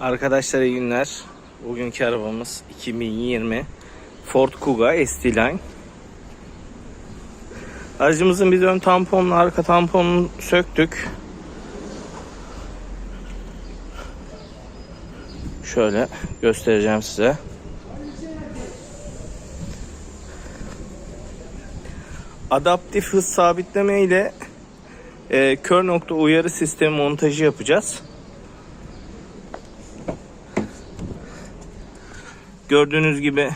Arkadaşlar iyi günler. Bugünkü arabamız 2020 Ford Kuga ST Line. Aracımızın bir ön tamponunu, arka tamponunu söktük. Şöyle göstereceğim size. Adaptif hız sabitleme ile e, kör nokta uyarı sistemi montajı yapacağız. Gördüğünüz gibi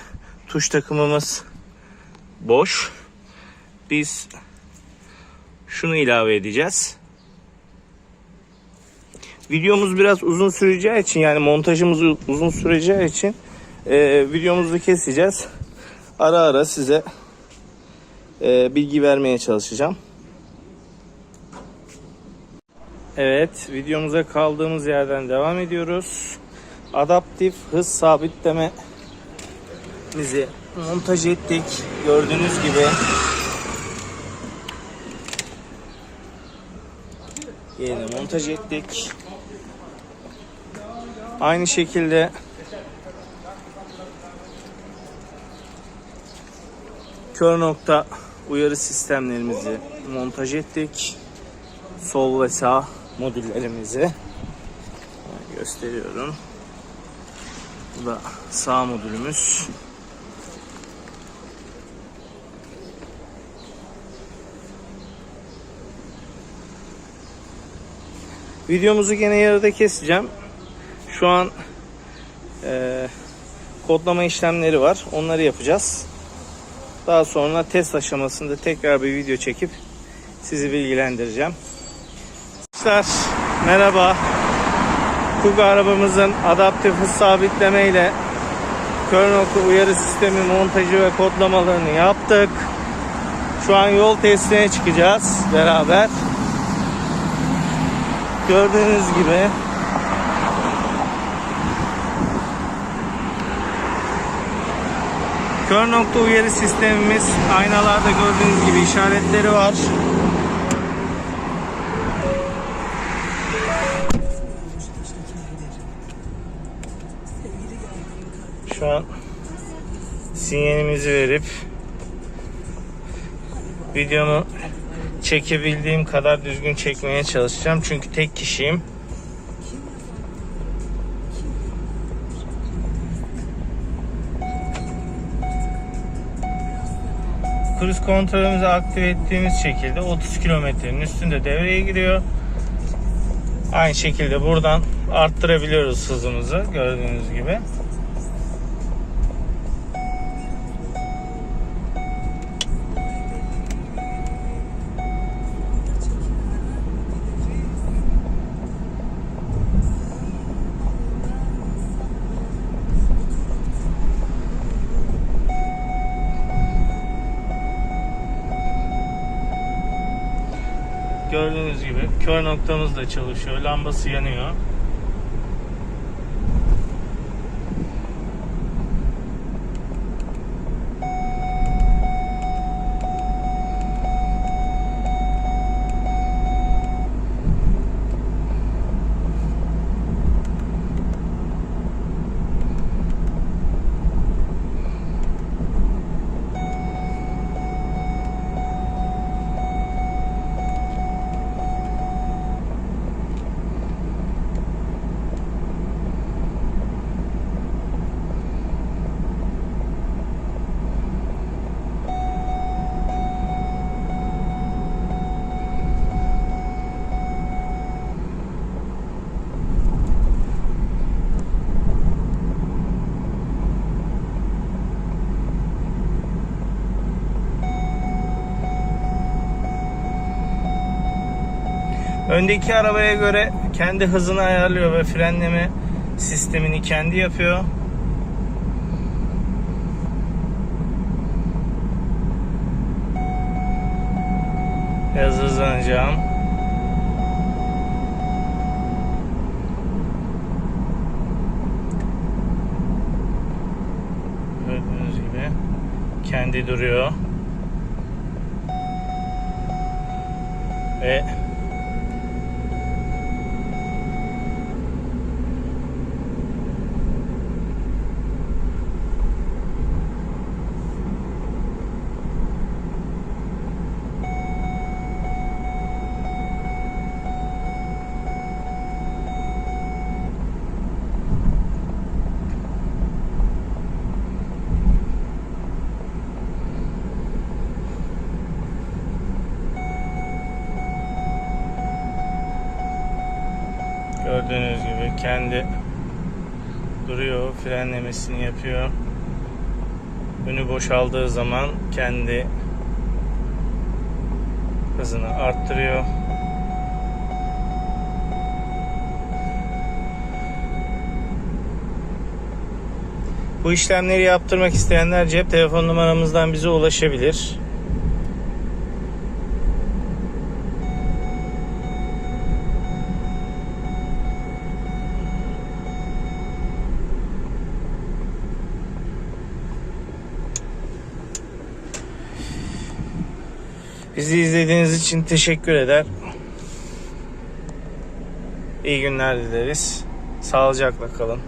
tuş takımımız boş. Biz şunu ilave edeceğiz. Videomuz biraz uzun süreceği için yani montajımız uzun süreceği için e, videomuzu keseceğiz. Ara ara size e, bilgi vermeye çalışacağım. Evet, videomuza kaldığımız yerden devam ediyoruz. Adaptif hız sabitleme bizi montaj ettik. Gördüğünüz gibi yerine montaj ettik. Aynı şekilde kör nokta uyarı sistemlerimizi montaj ettik. Sol ve sağ modüllerimizi gösteriyorum. Bu da sağ modülümüz. Videomuzu gene yarıda keseceğim. Şu an eee, kodlama işlemleri var. Onları yapacağız. Daha sonra test aşamasında tekrar bir video çekip sizi bilgilendireceğim. Arkadaşlar merhaba. Kuga arabamızın adaptif hız sabitleme ile kör nokta uyarı sistemi montajı ve kodlamalarını yaptık. Şu an yol testine çıkacağız beraber. Gördüğünüz gibi Kör nokta uyarı sistemimiz aynalarda gördüğünüz gibi işaretleri var. Şu an sinyalimizi verip videomu çekebildiğim kadar düzgün çekmeye çalışacağım. Çünkü tek kişiyim. Cruise kontrolümüzü aktive ettiğimiz şekilde 30 kilometrenin üstünde devreye giriyor. Aynı şekilde buradan arttırabiliyoruz hızımızı gördüğünüz gibi. Gördüğünüz gibi kör noktamız da çalışıyor. Lambası yanıyor. Öndeki arabaya göre kendi hızını ayarlıyor ve frenleme sistemini kendi yapıyor. Biraz hızlanacağım. Gördüğünüz gibi kendi duruyor. Ve kendi duruyor, frenlemesini yapıyor. Önü boşaldığı zaman kendi hızını arttırıyor. Bu işlemleri yaptırmak isteyenler cep telefon numaramızdan bize ulaşabilir. Bizi izlediğiniz için teşekkür eder. İyi günler dileriz. Sağlıcakla kalın.